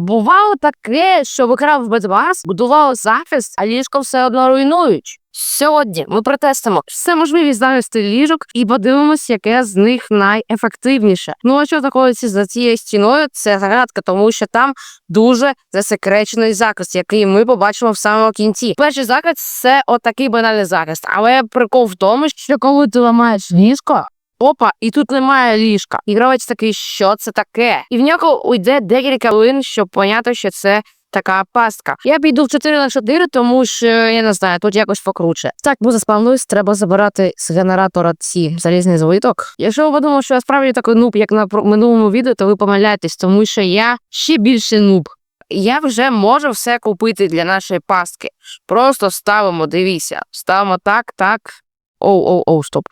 Бувало таке, що викрав без вас, будував захист, а ліжко все одно руйнують. Сьогодні ми протестимо все можливість захисту ліжок і подивимося, яке з них найефективніше. Ну а що знаходиться за цією стіною? Це загадка, тому що там дуже засекречений захист, який ми побачимо в самому кінці. Перший захист це отакий банальний захист, але прикол в тому, що коли ти ламаєш ліжко. Опа, і тут немає ліжка. І гравець такий, що це таке? І в нього уйде декілька хвилин, щоб поняти, що це така пастка. Я піду в 4 на 4, тому що я не знаю, тут якось покруче. Так, бо заспавнуюсь, треба забирати з генератора ці залізний злиток. Якщо ви подумали, що я справді такий нуб, як на минулому відео, то ви помиляєтесь, тому що я ще більше нуб. Я вже можу все купити для нашої пастки. Просто ставимо, дивіться, ставимо так, так. Оу, оу, оу, стоп.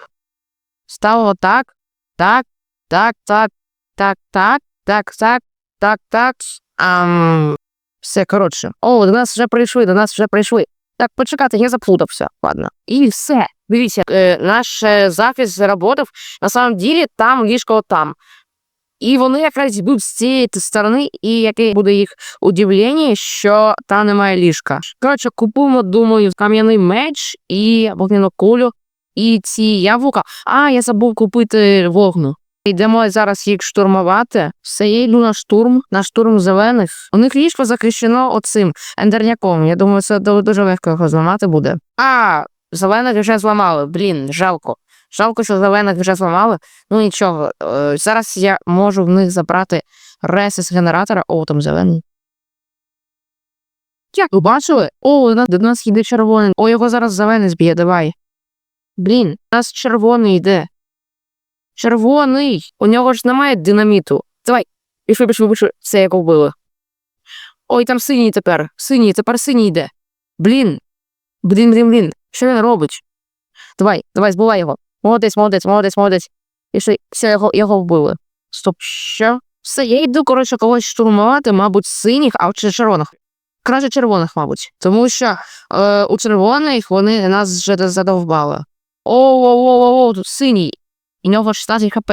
Ставимо так, так, так, так, так, так, так, так, так, так. Ам... Все, коротше. О, до нас вже прийшли, до нас вже прийшли. Так, почекайте, я заплутався. Ладно. І все. Дивіться, е, наш е, захист заработав. На самом ділі там ліжко там. І вони якраз йдуть з цієї сторони, і яке буде їх удивлення, що там немає ліжка. Коротше, купуємо, думаю, кам'яний меч і вогняну кулю, і ці яблука. А, я забув купити вогну. Йдемо зараз їх штурмувати. Все, я йду на штурм, на штурм зелених. У них ліжко захищено оцим ендерняком. Я думаю, це дуже легко його зламати буде. А, зелених вже зламали. Блін, жалко. Жалко, що зелених вже зламали. Ну нічого. е, Зараз я можу в них забрати реси з генератора. О, там зелений. Як ви бачили? О, до нас, йде червоний. О, його зараз зелений зб'є, давай. Блін, у нас червоний йде. Червоний. У нього ж немає динаміту. Давай. Пішли, пішли, пішли. Все, як вбили. Ой, там синій тепер. Синій, тепер синій йде. Блін. Блін, блін, блін. Що він робить? Давай, давай, збивай його. Молодець, молодець, молодець, молодець. Пішли. Все, його, його вбили. Стоп, що? Все, я йду, коротше, когось штурмувати, мабуть, синіх, а чи червоних. Краще червоних, мабуть. Тому що е, у червоних вони нас вже задовбали. О-о-о-о, тут синій. І нього 16 хп.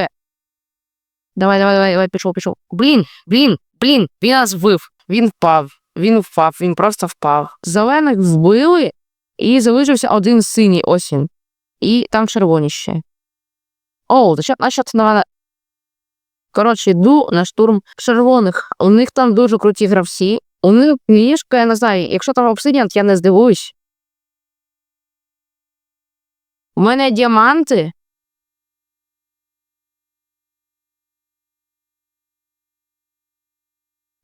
Давай, давай, давай, давай, пішов, пішов. Блін, блін, блін, він нас вбив. Він впав. Він впав, він просто впав. Зелених вбили, і залишився один синій ось він. І там червоні ще. О, то що, на що це на мене? Коротше, йду на штурм червоних. У них там дуже круті гравці. У них ліжко, я не знаю, якщо там обсидіан, я не здивуюсь. У мене діаманти.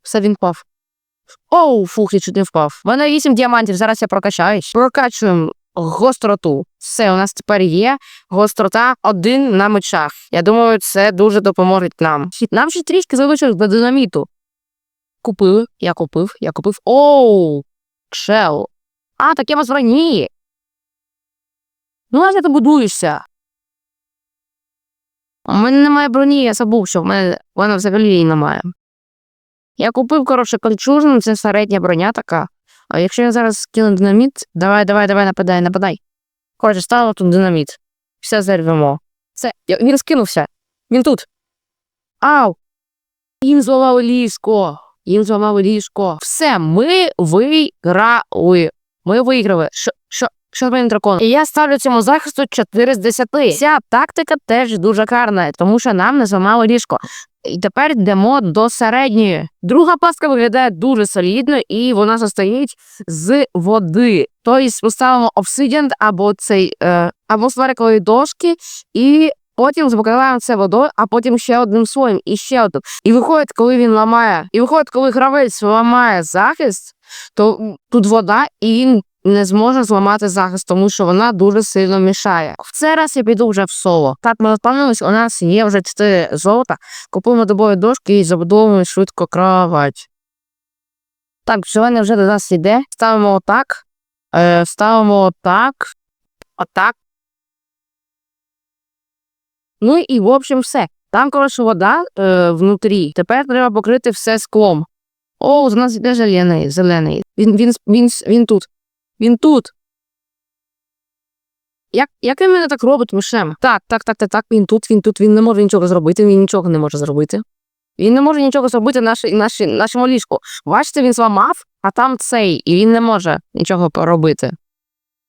Все він впав. Оу, фух, я чуть не впав. У мене 8 діамантів, зараз я прокачаюсь. Прокачуємо гостроту. Все, у нас тепер є гострота один на мечах. Я думаю, це дуже допоможе нам. Нам ще трішки залишилось до динаміту. Купили, я купив, я купив. Оу! Чел. А, таке броні. Ну, а ти будуєшся. У мене немає броні, я забув, що в мене, в мене взагалі її немає. Я купив, коротше, кольчужну, це середня броня така. А якщо я зараз скину динаміт, давай, давай, давай, нападай, нападай. Коротше, ставимо тут динаміт. Все зервемо. Все, я- він скинувся. Він тут. Ау! Їм зламали ліжко. Їм зламали ліжко. Все, ми виграли. Ми виграли. Що, що, що моїм драконом? І я ставлю цьому захисту 4 з 10. Ця тактика теж дуже гарна, тому що нам не зламали ліжко. І тепер йдемо до середньої. Друга пастка виглядає дуже солідно, і вона состоїть з води. Тобто поставимо обсидіан або цей е, або сварикові дошки, і потім закриваємо це водою, а потім ще одним слоєм, і ще одним. І виходить, коли він ламає, і виходить, коли гравець ламає захист, то тут вода, і він не зможе зламати захист, тому що вона дуже сильно мішає. В цей раз я піду вже в соло. Так, ми впевнились, у нас є вже 4 золота. Купуємо добові дошки і забудовуємо швидко кровать. Так, зелений вже до нас йде. Ставимо отак. Е, ставимо отак. Отак. Ну і в общем все. Там, коротше, вода е, внутрі. Тепер треба покрити все склом. О, з нас йде зелений. зелений. Він, він, він, він тут. Він тут. Як, як він мене так робить, мишем? Так, так, так, так, так, він тут, він тут, він не може нічого зробити, він нічого не може зробити. Він не може нічого зробити нашій, нашій, нашому ліжку. Бачите, він зламав, а там цей, і він не може нічого поробити.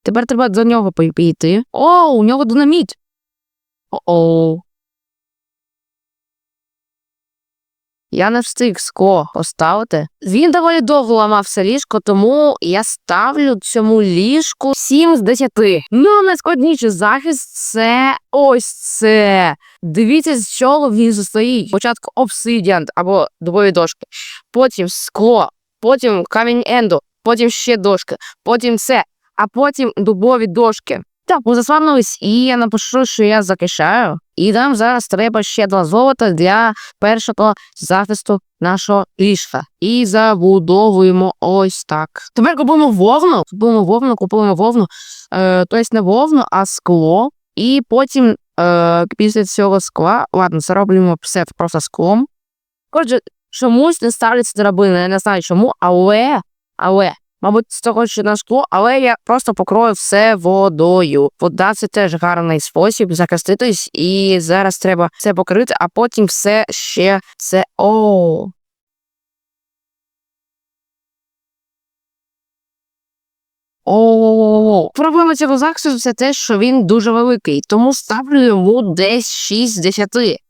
Тепер треба до нього піти. О, у нього динаміт. О-о. Я не встиг скло поставити. Він доволі довго ламав це ліжко, тому я ставлю цьому ліжку 7 з 10. Ну, найскладніший захист це ось це. Дивіться, з чого він состоїть. Спочатку обсидіан або дубові дошки, потім скло, потім камінь енду, потім ще дошки, потім це, а потім дубові дошки. Так, ми заслабнулись, і я напишу, що я захищаю. І нам зараз треба ще два золота для першого захисту нашого ліжка. І забудовуємо ось так. Тепер купуємо вовну. Купуємо вовну, купуємо вовну. Е, тобто не вовну, а скло. І потім е, після цього скла, ладно, зароблюємо все просто склом. Отже, чомусь не ставляться драбини, я не знаю чому, але, але, мабуть, з того, що на скло, але я просто покрою все водою. Вода це теж гарний спосіб захиститись, і зараз треба це покрити, а потім все ще це. О. О, проблема цього захисту це те, що він дуже великий, тому ставлю йому десь 6 з 10.